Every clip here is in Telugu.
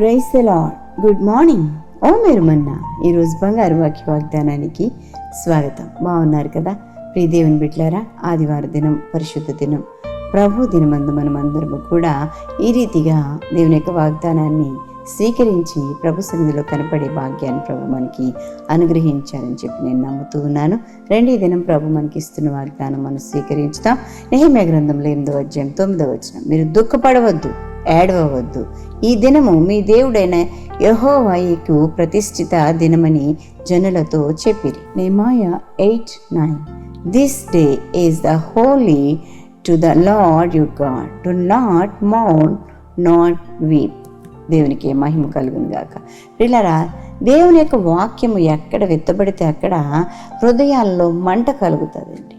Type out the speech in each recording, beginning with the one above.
praise the Lord good morning ఓ మీరు మొన్న ఈరోజు బంగారు వాక్య వాగ్దానానికి స్వాగతం. బాగున్నారు కదా? ప్రియ బిట్లారా ఆదివార దినం పరిశుద్ధ దినం ప్రభు దినమందు మనం అందరము కూడా ఈ రీతిగా దేవుని యొక్క వాగ్దానాన్ని స్వీకరించి ప్రభు సన్నిధిలో కనపడే భాగ్యాన్ని ప్రభు మనకి అనుగ్రహించారని చెప్పి నేను నమ్ముతూ ఉన్నాను. రెండో దినం ప్రభు మనకి ఇస్తున్న వాగ్దానం మనం స్వీకరించుతాం. నెహమ్య గ్రంథంలో ఎనిమిదో అధ్యాయం తొమ్మిదో వచ్చిన మీరు దుఃఖపడవద్దు. ఏడవవద్దు. ఈ దినము మీ దేవుడైన యహోవాయికు ప్రతిష్ఠిత దినమని జనులతో చెప్పిరి. Nehemiah eight nine. This day is the holy to the Lord you God do not mount not weep దేవునికి మహిమ కలుగును గాక. పిల్లరా దేవుని యొక్క వాక్యము ఎక్కడ విత్తబడితే అక్కడ హృదయాల్లో మంట కలుగుతుందండి.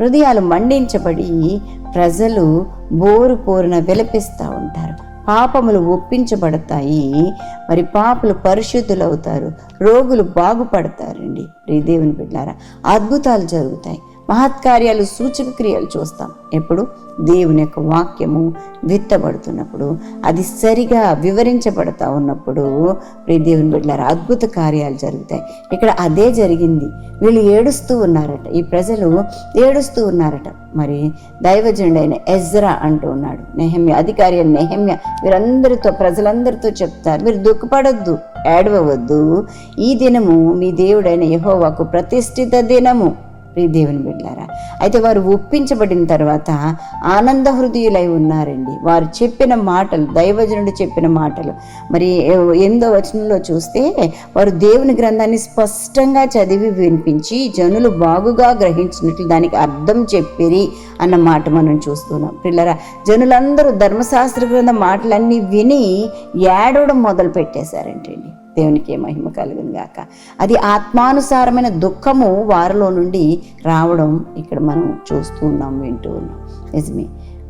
హృదయాలు మండించబడి ప్రజలు బోరు పోరున విలపిస్తూ ఉంటారు. పాపములు ఒప్పించబడతాయి. మరి పాపులు పరిశుద్ధులవుతారు. రోగులు బాగుపడతారండి. ప్రియ దేవుని బిడ్డారా అద్భుతాలు జరుగుతాయి. మహత్కార్యాలు సూచక క్రియలు చూస్తాం. ఎప్పుడు? దేవుని యొక్క వాక్యము విత్తబడుతున్నప్పుడు అది సరిగా వివరించబడతా ఉన్నప్పుడు దేవుని బిడ్డలారా అద్భుత కార్యాలు జరుగుతాయి. ఇక్కడ అదే జరిగింది. వీళ్ళు ఏడుస్తూ ఉన్నారట. ఈ ప్రజలు ఏడుస్తూ ఉన్నారట. మరి దైవజనుడైన ఎజ్రా అంటూ ఉన్నాడు. నెహమ్య అధికారి అయిన నెహమ్య వీరందరితో ప్రజలందరితో చెప్తారు. మీరు దుఃఖపడొద్దు ఏడవవద్దు. ఈ దినము మీ దేవుడైన యహోవాకు ప్రతిష్ఠిత దినము. ప్రియ దేవుని బిడ్డారా. అయితే వారు ఒప్పించబడిన తర్వాత ఆనంద హృదయులై ఉన్నారండి. వారు చెప్పిన మాటలు దైవజనుడు చెప్పిన మాటలు. మరి ఎందో వచనంలో చూస్తే వారు దేవుని గ్రంథాన్ని స్పష్టంగా చదివి వినిపించి జనులు బాగుగా గ్రహించినట్లు దానికి అర్థం చెప్పిరి అన్న మాట మనం చూస్తున్నాం. పిల్లరా జనులందరూ ధర్మశాస్త్ర గ్రంథ మాటలన్నీ విని ఏడవడం మొదలు పెట్టేశారంటండి దేవునికి మహిమ కలుగును గాక. అది ఆత్మానుసారమైన దుఃఖము వారిలో నుండి రావడం ఇక్కడ మనం చూస్తూ ఉన్నాం వింటూ ఉన్నాం. నిజమే.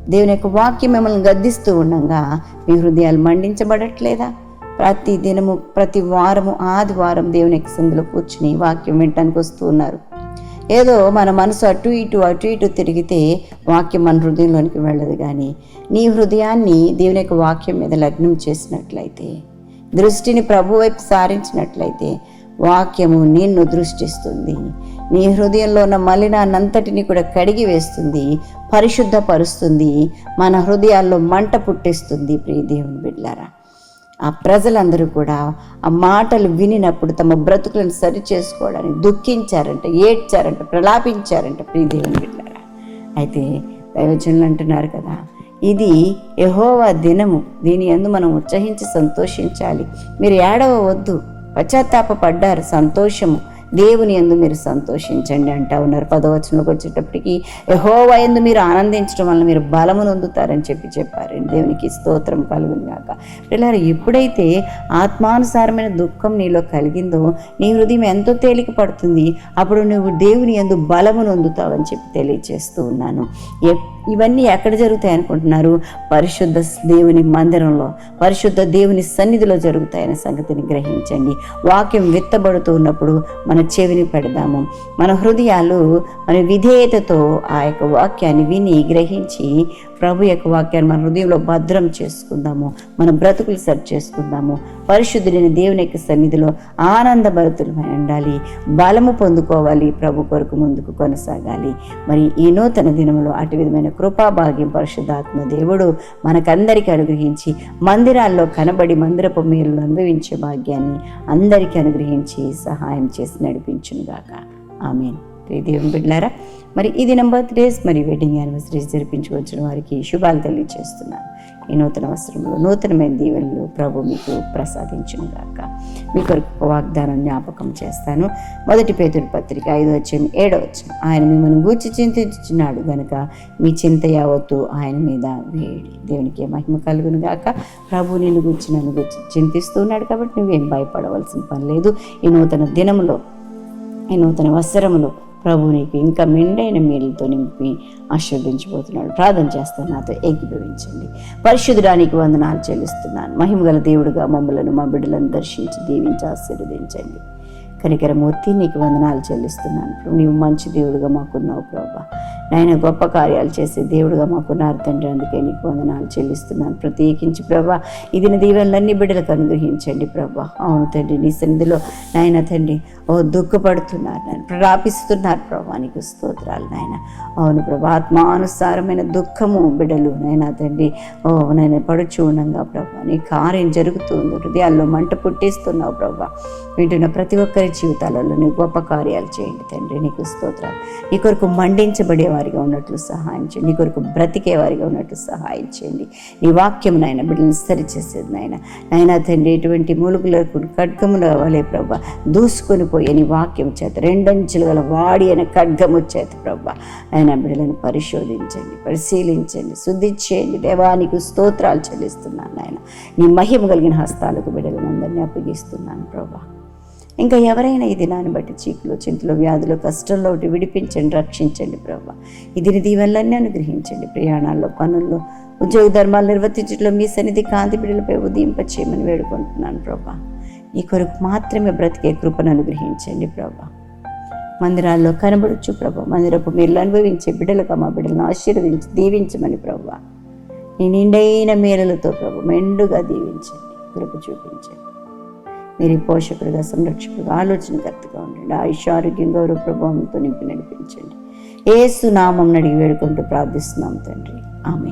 దేవుని యొక్క వాక్యం మిమ్మల్ని గద్దిస్తూ ఉండగా మీ హృదయాలు మండించబడట్లేదా? ప్రతి దినము ప్రతి వారము ఆదివారం దేవుని యొక్క సందులో కూర్చుని వాక్యం వినటానికి వస్తూ ఉన్నారు. ఏదో మన మనసు అటు ఇటు అటు ఇటు తిరిగితే వాక్యం మన హృదయంలోనికి వెళ్ళదు కానీ నీ హృదయాన్ని దేవుని యొక్క వాక్యం మీద లగ్నం చేసినట్లయితే దృష్టిని ప్రభు వైపు సారించినట్లయితే వాక్యము నిన్ను దృష్టిస్తుంది. నీ హృదయంలో ఉన్న మలినాన్నంతటిని కూడా కడిగి వేస్తుంది పరిశుద్ధపరుస్తుంది మన హృదయాల్లో మంట పుట్టిస్తుంది ప్రియ దేవుని బిడ్లారా. ఆ ప్రజలందరూ కూడా ఆ మాటలు వినినప్పుడు తమ బ్రతుకులను సరి చేసుకోవడానికి దుఃఖించారంట ఏడ్చారంట ప్రలాపించారంట ప్రియదేవుని బిడ్డారా అయితే దైవజనులు అంటున్నారు కదా ఇది యహోవా దినము. దీని ఎందు మనం ఉత్సహించి సంతోషించాలి. మీరు ఏడవ వద్దు పశ్చాత్తాప పడ్డారు సంతోషము. దేవుని ఎందు మీరు సంతోషించండి అంటా ఉన్నారు. పదవచనంలోకి వచ్చేటప్పటికి యహోవా ఎందు మీరు ఆనందించడం వల్ల మీరు బలము నొందుతారని చెప్పి చెప్పారు దేవునికి స్తోత్రం కలుగునిగాక పిల్లలు ఎప్పుడైతే ఆత్మానుసారమైన దుఃఖం నీలో కలిగిందో నీ హృదయం ఎంతో తేలిక పడుతుంది అప్పుడు నువ్వు దేవుని ఎందు బలము నొందుతావని చెప్పి తెలియచేస్తూ ఉన్నాను. ఇవన్నీ ఎక్కడ జరుగుతాయి అనుకుంటున్నారు? పరిశుద్ధ దేవుని మందిరంలో పరిశుద్ధ దేవుని సన్నిధిలో జరుగుతాయనే సంగతిని గ్రహించండి. వాక్యం విత్తబడుతూ ఉన్నప్పుడు మన చెవిని పెడదాము. మన హృదయాలు మన విధేయతతో ఆ యొక్క వాక్యాన్ని విని గ్రహించి ప్రభు యొక్క వాక్యాన్ని మన హృదయంలో భద్రం చేసుకుందాము. మన బ్రతుకులు సరి చేసుకుందాము. పరిశుద్ధుడైన దేవుని యొక్క సన్నిధిలో ఆనందభరితులమై ఉండాలి. బలము పొందుకోవాలి. ప్రభు కొరకు ముందుకు కొనసాగాలి. మరి ఈ నూతన దినంలో అటు విధమైన కృపాభాగ్యం పరిశుద్ధాత్మ దేవుడు మనకందరికీ అనుగ్రహించి మందిరాల్లో కనబడి మందిరపు మీరులు అనుభవించే భాగ్యాన్ని అందరికీ అనుగ్రహించి సహాయం చేసిన నడిపించునుగాక. ఆమె ప్రియ దేవుని బిడ్డారా మరి ఇది నెంబర్ డేస్ మరి వెడ్డింగ్ యానివర్సరీస్ జరిపించుకొచ్చిన వారికి శుభాలు తెలియజేస్తున్నాను ఈ నూతన వస్త్రంలో నూతనమైన దీవెనలు ప్రభు మీకు ప్రసాదించును గాక మీ కొరకు ఒక వాగ్దానం జ్ఞాపకం చేస్తాను. మొదటి పేతుడి పత్రిక ఐదో వచ్చం ఏడో వచ్చం ఆయన మిమ్మల్ని గూర్చి చింతించున్నాడు గనుక మీ చింత యావత్తు ఆయన మీద వేడి. దేవునికి మహిమ కలుగును గాక ప్రభు నిన్ను గూర్చి నన్ను గూర్చి చింతిస్తున్నాడు కాబట్టి నువ్వేం భయపడవలసిన పని లేదు. ఈ నూతన దినములో నూతన వస్త్రములు ప్రభు నీకు ఇంకా మెండైన మేలుతో నింపి ఆశీర్వదించబోతున్నాడు. ప్రార్థన చేస్తాను నాతో ఏకీభవించండి. పరిశుద్ధడానికి వందనాలు చెల్లిస్తున్నాను. మహిమగల దేవుడుగా మమ్మలను మా బిడ్డలను దర్శించి దీవించి ఆశీర్వదించండి. కనికరమూర్తి నీకు వందనాలు చెల్లిస్తున్నాను ప్రభు. నీవు మంచి దేవుడుగా మాకున్నావు ప్రభా. నాయన గొప్ప కార్యాలు చేసే దేవుడుగా మాకున్నారు తండ్రి. అందుకే నీకు వందనాలు చెల్లిస్తున్నాను. ప్రత్యేకించి ప్రభా ఇది దీవెనలన్నీ బిడ్డలకు అనుగ్రహించండి ప్రభా. అవును తండ్రి నీ సన్నిధిలో నాయన తండ్రి ఓ దుఃఖపడుతున్నారు నాయన. ప్రాపిస్తున్నారు ప్రభా నీకు స్తోత్రాలు నాయన. అవును ప్రభా ఆత్మానుసారమైన దుఃఖము బిడ్డలు నాయన తండ్రి. ఓ నేను పడుచు ఉండగా ప్రభా. నీ కార్యం జరుగుతుంది. హృదయాల్లో మంట పుట్టిస్తున్నావు ప్రభా. వింటున్న ప్రతి ఒక్కరి జీవితాలలో నీ గొప్ప కార్యాలు చేయండి తండ్రి. నీకు స్తోత్ర నీ కొరకు మండించబడే వారిగా ఉన్నట్లు సహాయం చేయండి. నీ కొరకు బ్రతికే వారిగా ఉన్నట్లు సహాయం చేయండి. నీ వాక్యం నాయన బిడ్డలను సరిచేసేది నాయన. నాయన తండ్రి ఎటువంటి మూలుగులకు ఖడ్గములు అవ్వలే ప్రభా దూసుకొని పోయే నీ వాక్యం చేత రెండంచులు గల వాడి అనే ఖడ్గము చేత ప్రభా ఆయన బిడ్డలను పరిశోధించండి పరిశీలించండి శుద్ధి చేయండి. దేవానికి స్తోత్రాలు చెల్లిస్తున్నాను ఆయన నీ మహిమ కలిగిన హస్తాలకు బిడ్డలను అందరినీ అప్పగిస్తున్నాను ప్రభా. ఇంకా ఎవరైనా ఈ దినాన్ని బట్టి చీకులు చింతలు వ్యాధులు కష్టంలో ఒకటి విడిపించండి రక్షించండి ప్రభా. ఇది దీవెనలన్నీ అనుగ్రహించండి. ప్రయాణాల్లో పనుల్లో ఉద్యోగ ధర్మాలు నిర్వర్తించడంలో మీ సన్నిధి కాంతి బిడ్డలపై ఉదయింప చేయమని వేడుకుంటున్నాను ప్రభా. ఈ కొరకు మాత్రమే బ్రతికే కృపను అనుగ్రహించండి ప్రభా. మందిరాల్లో కనబడచ్చు ప్రభా. మందిరపు మీరు అనుభవించే బిడ్డలుగా మా బిడ్డలను ఆశీర్వదించి దీవించమని ప్రభా. నీ నిండైన మేలులతో ప్రభు మెండుగా దీవించండి కృప చూపించండి. మీరు పోషకుడిగా సంరక్షకుడిగా ఆలోచనకర్తగా ఉండండి. ఆయుష్ ఆరోగ్యం గౌరవ ప్రభావంతో నింపి నడిపించండి. ఏసు నామం అడిగి వేడుకుంటూ ప్రార్థిస్తున్నాం తండ్రి. ఆమె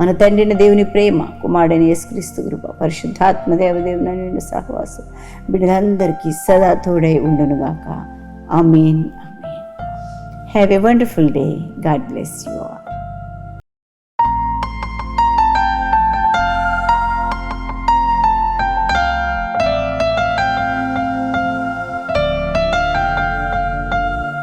మన తండ్రిని దేవుని ప్రేమ కుమారుడైన యేసుక్రీస్తు కృప పరిశుద్ధాత్మ దేవదేవుని నిండు సహవాసం బిడ్డలందరికీ సదా తోడై ఉండునుగాక. Amen. Amen. Have a wonderful day God bless you all